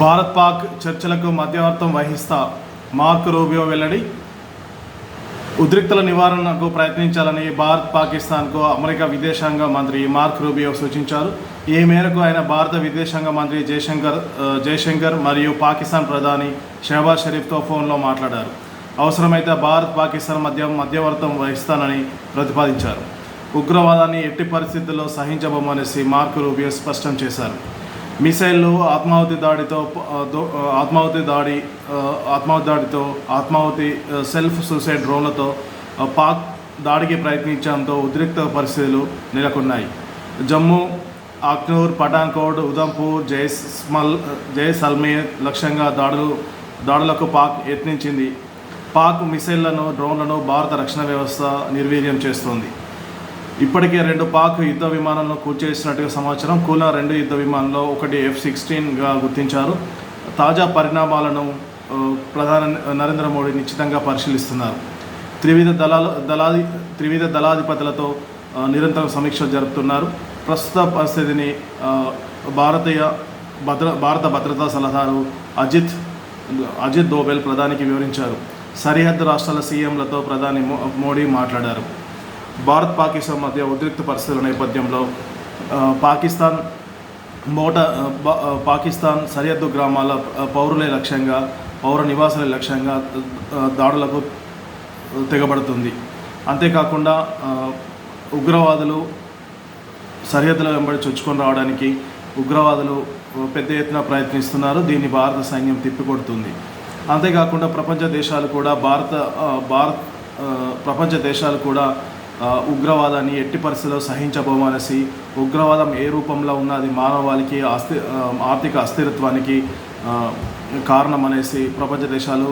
భారత్ పాక్ చర్చలకు మధ్యవర్తం వహిస్తా mark Rubio వెల్లడి. ఉద్రిక్తల నివారణకు ప్రయత్నించాలని భారత్ పాకిస్తాన్కు అమెరికా విదేశాంగ మంత్రి మార్క్ రూబియో సూచించారు. ఈ మేరకు ఆయన భారత విదేశాంగ మంత్రి జయశంకర్ జయశంకర్ మరియు పాకిస్తాన్ ప్రధాని షహబాజ్ షరీఫ్తో ఫోన్లో మాట్లాడారు. అవసరమైతే భారత్ పాకిస్తాన్ మధ్య మధ్యవర్తం వహిస్తానని ప్రతిపాదించారు. ఉగ్రవాదాన్ని ఎట్టి పరిస్థితుల్లో సహించబోమనేసి మార్క్ రూబియో స్పష్టం చేశారు. మిసైళ్ళు ఆత్మాహుతి దాడితో ఆత్మాహుతి దాడి ఆత్మాహుతి దాడితో ఆత్మాహుతి సెల్ఫ్ సూసైడ్ డ్రోన్లతో పాక్ దాడికి ప్రయత్నించడంతో ఉద్రిక్త పరిస్థితులు నెలకొన్నాయి. జమ్మూ అక్నూర్ పఠాన్కోట్ ఉదంపూర్ జైస్మల్ జైసల్మేర్ లక్ష్యంగా దాడులు దాడులకు పాక్ యత్నించింది. పాక్ మిసైళ్ళను డ్రోన్లను భారత రక్షణ వ్యవస్థ నిర్వీర్యం చేస్తోంది. ఇప్పటికే రెండు పాక్ యుద్ధ విమానాలను కూల్చేసినట్టుగా సమాచారం. కూలా రెండు యుద్ధ విమానంలో ఒకటి ఎఫ్ సిక్స్టీన్గా గుర్తించారు. తాజా పరిణామాలను ప్రధాని నరేంద్ర మోడీ నిశ్చితంగా పరిశీలిస్తున్నారు. త్రివిధ దళాల దళాధి త్రివిధ దళాధిపతులతో నిరంతరం సమీక్ష జరుపుతున్నారు. ప్రస్తుత పరిస్థితిని భారతీయ భద్ర భారత భద్రతా సలహాదారు అజిత్ అజిత్ దోబెల్ ప్రధానికి వివరించారు. సరిహద్దు రాష్ట్రాల సీఎంలతో ప్రధాని మో- మోడీ మాట్లాడారు. భారత్ పాకిస్తాన్ మధ్య ఉద్రిక్త పరిస్థితుల నేపథ్యంలో పాకిస్తాన్ మోట పాకిస్తాన్ సరిహద్దు గ్రామాల పౌరులే లక్ష్యంగా పౌర నివాసాల లక్ష్యంగా దాడులకు తెగబడుతుంది. అంతేకాకుండా ఉగ్రవాదులు సరిహద్దుల వెంబడి చొచ్చుకొని రావడానికి ఉగ్రవాదులు పెద్ద ఎత్తున ప్రయత్నిస్తున్నారు. దీన్ని భారత సైన్యం తిప్పికొడుతుంది. అంతేకాకుండా ప్రపంచ దేశాలు కూడా భారత భారత్ ప్రపంచ దేశాలు కూడా ఉగ్రవాదాన్ని ఎట్టి పరిస్థితిలో సహించబోమనేసి ఉగ్రవాదం ఏ రూపంలో ఉన్నది మానవాళికి అస్థి ఆర్థిక అస్థిరత్వానికి కారణం అనేసి ప్రపంచ దేశాలు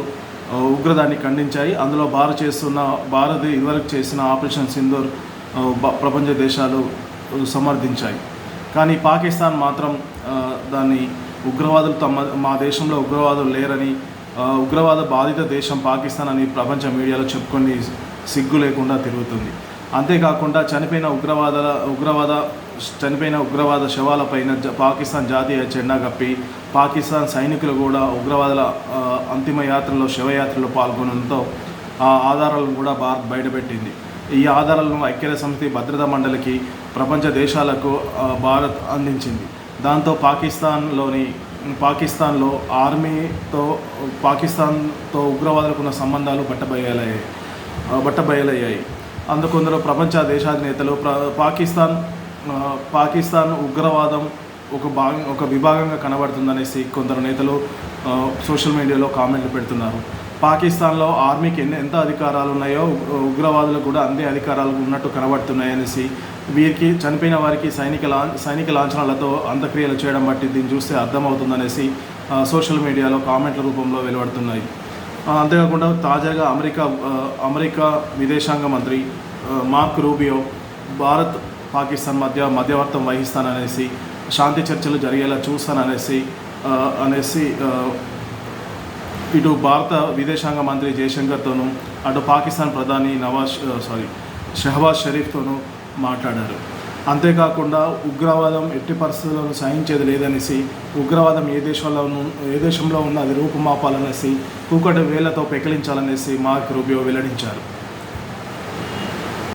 ఉగ్రదాన్ని ఖండించాయి. అందులో భారత్ చేస్తున్న భారత్ ఇదివరకు చేసిన ఆపరేషన్ సింధూర్ ప్రపంచ దేశాలు సమర్థించాయి. కానీ పాకిస్తాన్ మాత్రం దాన్ని ఉగ్రవాదులు తమ మా దేశంలో ఉగ్రవాదులు లేరని ఉగ్రవాద బాధిత దేశం పాకిస్తాన్ అని ప్రపంచ మీడియాలో చెప్పుకొని సిగ్గు లేకుండా తిరుగుతుంది. అంతేకాకుండా చనిపోయిన ఉగ్రవాద ఉగ్రవాద చనిపోయిన ఉగ్రవాద శవాలపైన పాకిస్తాన్ జాతీయ జెండా కప్పి పాకిస్తాన్ సైనికులు కూడా ఉగ్రవాదుల అంతిమ యాత్రలో శవయాత్రలో పాల్గొనడంతో ఆ ఆధారాలను కూడా భారత్ బయటపెట్టింది. ఈ ఆధారాలను ఐక్యరాజ్య సమితి భద్రతా మండలికి ప్రపంచ దేశాలకు భారత్ అందించింది. దాంతో పాకిస్తాన్లోని పాకిస్తాన్లో ఆర్మీతో పాకిస్తాన్తో ఉగ్రవాదులకు ఉన్న సంబంధాలు బట్టబయలయ్యాయి బట్టబయలయ్యాయి. అందుకొందరు ప్రపంచ దేశాధినేతలు ప్ర పాకిస్తాన్ పాకిస్తాన్ ఉగ్రవాదం ఒక భాగం ఒక విభాగంగా కనబడుతుందనేసి కొందరు నేతలు సోషల్ మీడియాలో కామెంట్లు పెడుతున్నారు. పాకిస్తాన్లో ఆర్మీకి ఎన్ని ఎంత అధికారాలు ఉన్నాయో ఉగ్రవాదులకు కూడా అందే అధికారాలు ఉన్నట్టు కనబడుతున్నాయనేసి వీరికి చనిపోయిన వారికి సైనిక లా సైనిక లాంఛనాలతో అంత్యక్రియలు చేయడం బట్టి దీన్ని చూస్తే అర్థమవుతుందనేసి సోషల్ మీడియాలో కామెంట్ల రూపంలో వెలువడుతున్నాయి. అంతేకాకుండా తాజాగా అమెరికా అమెరికా విదేశాంగ మంత్రి మార్క్ రూబియో భారత్ పాకిస్తాన్ మధ్య మధ్యవర్తం వహిస్తాననేసి శాంతి చర్చలు జరిగేలా చూస్తాననేసి అనేసి ఇటు భారత విదేశాంగ మంత్రి జయశంకర్తోనూ అటు పాకిస్తాన్ ప్రధాని నవాజ్ సారీ షహబాజ్ షరీఫ్తోనూ మాట్లాడారు. అంతేకాకుండా ఉగ్రవాదం ఎట్టి పరిస్థితుల్లో సహించేది లేదనేసి ఉగ్రవాదం ఏ దేశంలో ఏ దేశంలో ఉన్న అది రూపుమాపాలనేసి కూకటి వేలతో పెకిలించాలనేసి మార్క్ రూబియో వెల్లడించారు.